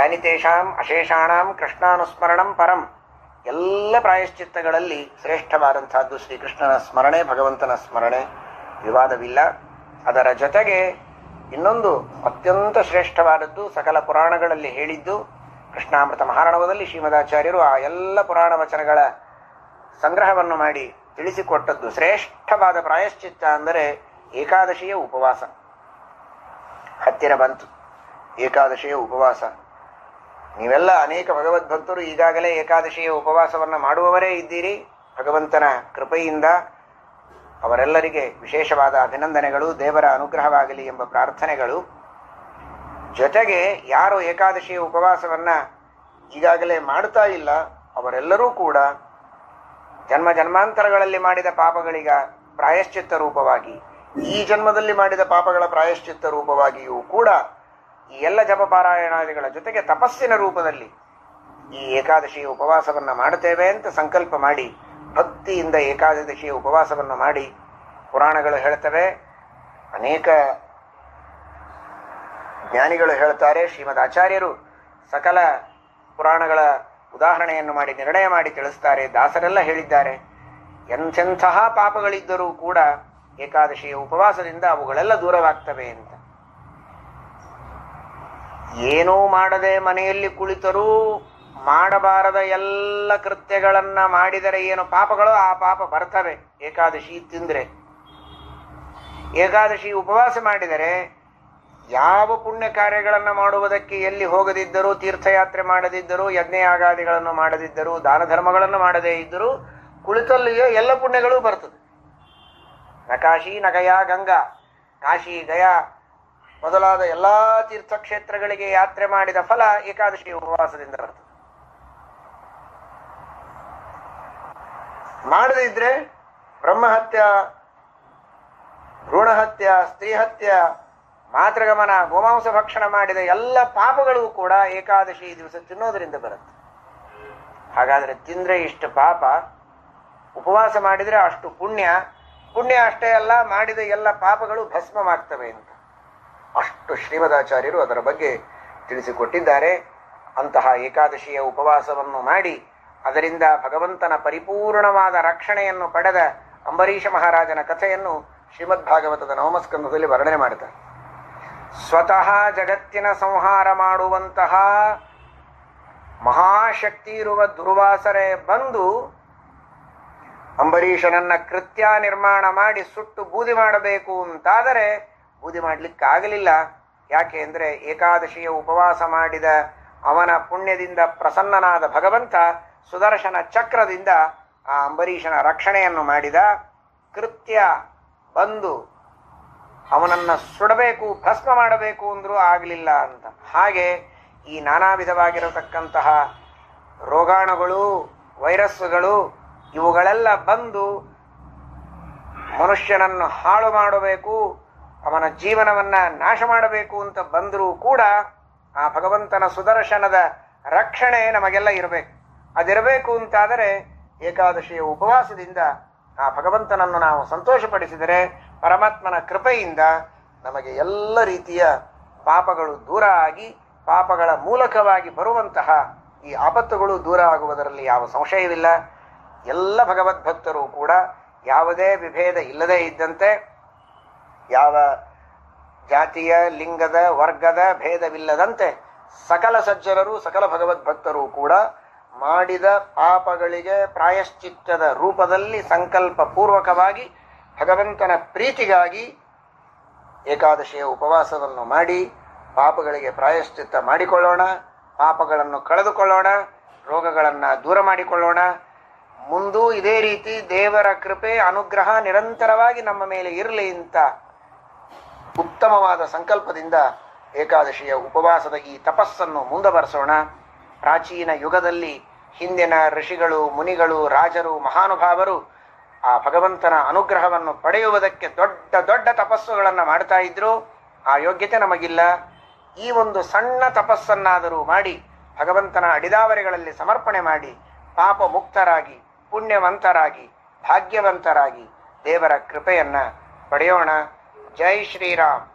ಯಾನಿ ತೇಷಾಂ ಅಶೇಷಾಣಾಂ ಕೃಷ್ಣಾನುಸ್ಮರಣಂ ಪರಂ ಎಲ್ಲ ಪ್ರಾಯಶ್ಚಿತ್ತಗಳಲ್ಲಿ ಶ್ರೇಷ್ಠವಾದಂತಹದ್ದು ಶ್ರೀಕೃಷ್ಣನ ಸ್ಮರಣೆ, ಭಗವಂತನ ಸ್ಮರಣೆ ವಿವಾದವಿಲ್ಲ. ಅದರ ಜೊತೆಗೆ ಇನ್ನೊಂದು ಅತ್ಯಂತ ಶ್ರೇಷ್ಠವಾದದ್ದು ಸಕಲ ಪುರಾಣಗಳಲ್ಲಿ ಹೇಳಿದ್ದು, ಕೃಷ್ಣಾಮೃತ ಮಹಾರಣವದಲ್ಲಿ ಶ್ರೀಮದಾಚಾರ್ಯರು ಆ ಎಲ್ಲ ಪುರಾಣ ವಚನಗಳ ಸಂಗ್ರಹವನ್ನು ಮಾಡಿ ತಿಳಿಸಿಕೊಟ್ಟದ್ದು ಶ್ರೇಷ್ಠವಾದ ಪ್ರಾಯಶ್ಚಿತ್ತ ಅಂದರೆ ಏಕಾದಶಿಯ ಉಪವಾಸ. ಹತ್ತಿರ ಬಂತು. ಏಕಾದಶಿಯ ಉಪವಾಸ. ನೀವೆಲ್ಲ ಅನೇಕ ಭಗವದ್ಭಕ್ತರು ಈಗಾಗಲೇ ಏಕಾದಶಿಯ ಉಪವಾಸವನ್ನು ಮಾಡುವವರೇ ಇದ್ದೀರಿ. ಭಗವಂತನ ಕೃಪೆಯಿಂದ ಅವರೆಲ್ಲರಿಗೆ ವಿಶೇಷವಾದ ಅಭಿನಂದನೆಗಳು, ದೇವರ ಅನುಗ್ರಹವಾಗಲಿ ಎಂಬ ಪ್ರಾರ್ಥನೆಗಳು. ಜೊತೆಗೆ ಯಾರು ಏಕಾದಶಿಯ ಉಪವಾಸವನ್ನು ಈಗಾಗಲೇ ಮಾಡ್ತಾ ಇಲ್ಲ, ಅವರೆಲ್ಲರೂ ಕೂಡ ಜನ್ಮ ಜನ್ಮಾಂತರಗಳಲ್ಲಿ ಮಾಡಿದ ಪಾಪಗಳಿಗ ಪ್ರಾಯಶ್ಚಿತ್ತ ರೂಪವಾಗಿ, ಈ ಜನ್ಮದಲ್ಲಿ ಮಾಡಿದ ಪಾಪಗಳ ಪ್ರಾಯಶ್ಚಿತ್ತ ರೂಪವಾಗಿಯೂ ಕೂಡ ಈ ಎಲ್ಲ ಜಪಪಾರಾಯಣಾದಿಗಳ ಜೊತೆಗೆ ತಪಸ್ಸಿನ ರೂಪದಲ್ಲಿ ಈ ಏಕಾದಶಿಯ ಉಪವಾಸವನ್ನು ಮಾಡುತ್ತೇವೆ ಅಂತ ಸಂಕಲ್ಪ ಮಾಡಿ, ಭಕ್ತಿಯಿಂದ ಏಕಾದಶಿಯ ಉಪವಾಸವನ್ನು ಮಾಡಿ ಪುರಾಣಗಳು ಹೇಳ್ತವೆ. ಅನೇಕ ಜ್ಞಾನಿಗಳು ಹೇಳ್ತಾರೆ, ಶ್ರೀಮದ್ ಆಚಾರ್ಯರು ಸಕಲ ಪುರಾಣಗಳ ಉದಾಹರಣೆಯನ್ನು ಮಾಡಿ, ನಿರ್ಣಯ ಮಾಡಿ ತಿಳಿಸ್ತಾರೆ. ದಾಸರೆಲ್ಲ ಹೇಳಿದ್ದಾರೆ. ಎಂಥೆಂತಹ ಪಾಪಗಳಿದ್ದರೂ ಕೂಡ ಏಕಾದಶಿಯ ಉಪವಾಸದಿಂದ ಅವುಗಳೆಲ್ಲ ದೂರವಾಗ್ತವೆ ಅಂತ. ಏನೂ ಮಾಡದೆ ಮನೆಯಲ್ಲಿ ಕುಳಿತರೂ ಮಾಡಬಾರದ ಎಲ್ಲ ಕೃತ್ಯಗಳನ್ನ ಮಾಡಿದರೆ ಏನು ಪಾಪಗಳು ಆ ಪಾಪ ಬರ್ತವೆ. ಏಕಾದಶಿ ತಿಂದರೆ. ಏಕಾದಶಿ ಉಪವಾಸ ಮಾಡಿದರೆ ಯಾವ ಪುಣ್ಯ ಕಾರ್ಯಗಳನ್ನು ಮಾಡುವುದಕ್ಕೆ ಎಲ್ಲಿ ಹೋಗದಿದ್ದರೂ, ತೀರ್ಥಯಾತ್ರೆ ಮಾಡದಿದ್ದರೂ, ಯಜ್ಞಯಾಗಾದಿಗಳನ್ನು ಮಾಡದಿದ್ದರೂ, ದಾನ ಧರ್ಮಗಳನ್ನು ಮಾಡದೇ ಇದ್ದರೂ ಕುಳಿತಲ್ಲಿಯೇ ಎಲ್ಲ ಪುಣ್ಯಗಳು ಬರ್ತದೆ. ನ ಕಾಶಿ ನ ಗಯಾ ಗಂಗಾ, ಕಾಶಿ ಗಯಾ ಮೊದಲಾದ ಎಲ್ಲಾ ತೀರ್ಥಕ್ಷೇತ್ರಗಳಿಗೆ ಯಾತ್ರೆ ಮಾಡಿದ ಫಲ ಏಕಾದಶಿ ಉಪವಾಸದಿಂದ ಬರ್ತದೆ. ಮಾಡದಿದ್ರೆ ಬ್ರಹ್ಮಹತ್ಯ ಭ್ರೂಣಹತ್ಯ ಸ್ತ್ರೀಹತ್ಯ ಮಾತೃಗಮನ, ಗೋಮಾಂಸ ಭಕ್ಷಣ ಮಾಡಿದ ಎಲ್ಲ ಪಾಪಗಳು ಕೂಡ ಏಕಾದಶಿ ದಿವಸ ತಿನ್ನೋದರಿಂದ ಬರುತ್ತೆ. ಹಾಗಾದ್ರೆ ತಿಂದ್ರೆ ಇಷ್ಟು ಪಾಪ, ಉಪವಾಸ ಮಾಡಿದ್ರೆ ಅಷ್ಟು ಪುಣ್ಯ ಪುಣ್ಯ ಅಷ್ಟೇ ಅಲ್ಲ, ಮಾಡಿದ ಎಲ್ಲ ಪಾಪಗಳು ಭಸ್ಮವಾಗ್ತವೆ ಅಂತ. ಅಷ್ಟು ಶ್ರೀಮದಾಚಾರ್ಯರು ಅದರ ಬಗ್ಗೆ ತಿಳಿಸಿಕೊಟ್ಟಿದ್ದಾರೆ. ಅಂತಹ ಏಕಾದಶಿಯ ಉಪವಾಸವನ್ನು ಮಾಡಿ ಅದರಿಂದ ಭಗವಂತನ ಪರಿಪೂರ್ಣವಾದ ರಕ್ಷಣೆಯನ್ನು ಪಡೆದ ಅಂಬರೀಷ ಮಹಾರಾಜನ ಕಥೆಯನ್ನು ಶ್ರೀಮದ್ ಭಾಗವತದ ನವಮಸ್ಕಂಧದಲ್ಲಿ ವರ್ಣನೆ ಮಾಡುತ್ತಾರೆ ಸ್ವತಃ ಜಗತ್ತಿನ ಸಂಹಾರ ಮಾಡುವಂತಹ ಮಹಾಶಕ್ತಿ ಇರುವ ದುರ್ವಾಸರೆ ಬಂದು ಅಂಬರೀಷನನ್ನ ಕೃತ್ಯ ನಿರ್ಮಾಣ ಮಾಡಿ ಸುಟ್ಟು ಬೂದಿ ಮಾಡಬೇಕು ಅಂತಾದರೆ ಬೂದಿ ಮಾಡಲಿಕ್ಕಾಗಲಿಲ್ಲ. ಯಾಕೆ ಅಂದರೆ ಏಕಾದಶಿಯ ಉಪವಾಸ ಮಾಡಿದ ಅವನ ಪುಣ್ಯದಿಂದ ಪ್ರಸನ್ನನಾದ ಭಗವಂತ ಸುದರ್ಶನ ಚಕ್ರದಿಂದ ಆ ಅಂಬರೀಷನ ರಕ್ಷಣೆಯನ್ನು ಮಾಡಿದ. ಕೃತ್ಯ ಬಂದು ಅವನನ್ನು ಸುಡಬೇಕು, ಭಸ್ಮ ಮಾಡಬೇಕು ಅಂದರೂ ಆಗಲಿಲ್ಲ ಅಂತ. ಹಾಗೆ ಈ ನಾನಾ ವಿಧವಾಗಿರತಕ್ಕಂತಹ ರೋಗಾಣುಗಳು, ವೈರಸ್ಸುಗಳು ಇವುಗಳೆಲ್ಲ ಬಂದು ಮನುಷ್ಯನನ್ನು ಹಾಳು ಮಾಡಬೇಕು ಅವನ ಜೀವನವನ್ನ ನಾಶ ಮಾಡಬೇಕು ಅಂತ ಬಂದರೂ ಕೂಡ ಆ ಭಗವಂತನ ಸುದರ್ಶನದ ರಕ್ಷಣೆ ನಮಗೆಲ್ಲ ಇರಬೇಕು. ಅದಿರಬೇಕು ಅಂತಾದರೆ ಏಕಾದಶಿಯ ಉಪವಾಸದಿಂದ ಆ ಭಗವಂತನನ್ನು ನಾವು ಸಂತೋಷಪಡಿಸಿದರೆ ಪರಮಾತ್ಮನ ಕೃಪೆಯಿಂದ ನಮಗೆ ಎಲ್ಲ ರೀತಿಯ ಪಾಪಗಳು ದೂರ ಆಗಿ, ಪಾಪಗಳ ಮೂಲಕವಾಗಿ ಬರುವಂತಹ ಈ ಆಪತ್ತುಗಳು ದೂರ ಆಗುವುದರಲ್ಲಿ ಯಾವ ಸಂಶಯವಿಲ್ಲ. ಎಲ್ಲ ಭಗವದ್ಭಕ್ತರು ಕೂಡ ಯಾವುದೇ ವಿಭೇದ ಇಲ್ಲದೇ ಇದ್ದಂತೆ ಯಾವ ಜಾತಿಯ, ಲಿಂಗದ, ವರ್ಗದ ಭೇದವಿಲ್ಲದಂತೆ ಸಕಲ ಸಜ್ಜನರು, ಸಕಲ ಭಗವದ್ಭಕ್ತರು ಕೂಡ ಮಾಡಿದ ಪಾಪಗಳಿಗೆ ಪ್ರಾಯಶ್ಚಿತ್ತದ ರೂಪದಲ್ಲಿ ಸಂಕಲ್ಪ ಪೂರ್ವಕವಾಗಿ ಭಗವಂತನ ಪ್ರೀತಿಗಾಗಿ ಏಕಾದಶಿಯ ಉಪವಾಸವನ್ನು ಮಾಡಿ ಪಾಪಗಳಿಗೆ ಪ್ರಾಯಶ್ಚಿತ್ತ ಮಾಡಿಕೊಳ್ಳೋಣ, ಪಾಪಗಳನ್ನು ಕಳೆದುಕೊಳ್ಳೋಣ, ರೋಗಗಳನ್ನು ದೂರ ಮಾಡಿಕೊಳ್ಳೋಣ. ಮುಂದೂ ಇದೇ ರೀತಿ ದೇವರ ಕೃಪೆ, ಅನುಗ್ರಹ ನಿರಂತರವಾಗಿ ನಮ್ಮ ಮೇಲೆ ಇರಲಿ ಅಂತ ಉತ್ತಮವಾದ ಸಂಕಲ್ಪದಿಂದ ಏಕಾದಶಿಯ ಉಪವಾಸದ ಈ ತಪಸ್ಸನ್ನು ಮುಂದುವರೆಸೋಣ. ಪ್ರಾಚೀನ ಯುಗದಲ್ಲಿ ಹಿಂದಿನ ಋಷಿಗಳು, ಮುನಿಗಳು, ರಾಜರು, ಮಹಾನುಭಾವರು ಆ ಭಗವಂತನ ಅನುಗ್ರಹವನ್ನು ಪಡೆಯುವುದಕ್ಕೆ ದೊಡ್ಡ ದೊಡ್ಡ ತಪಸ್ಸುಗಳನ್ನು ಮಾಡ್ತಾ ಇದ್ರು. ಆ ಯೋಗ್ಯತೆ ನಮಗಿಲ್ಲ. ಈ ಒಂದು ಸಣ್ಣ ತಪಸ್ಸನ್ನಾದರೂ ಮಾಡಿ, ಭಗವಂತನ ಅಡಿದಾವರೆಗಳಲ್ಲಿ ಸಮರ್ಪಣೆ ಮಾಡಿ ಪಾಪ ಮುಕ್ತರಾಗಿ ಪುಣ್ಯವಂತರಾಗಿ, ಭಾಗ್ಯವಂತರಾಗಿ ದೇವರ ಕೃಪೆಯನ್ನು ಪಡೆಯೋಣ. જય શ્રી રામ.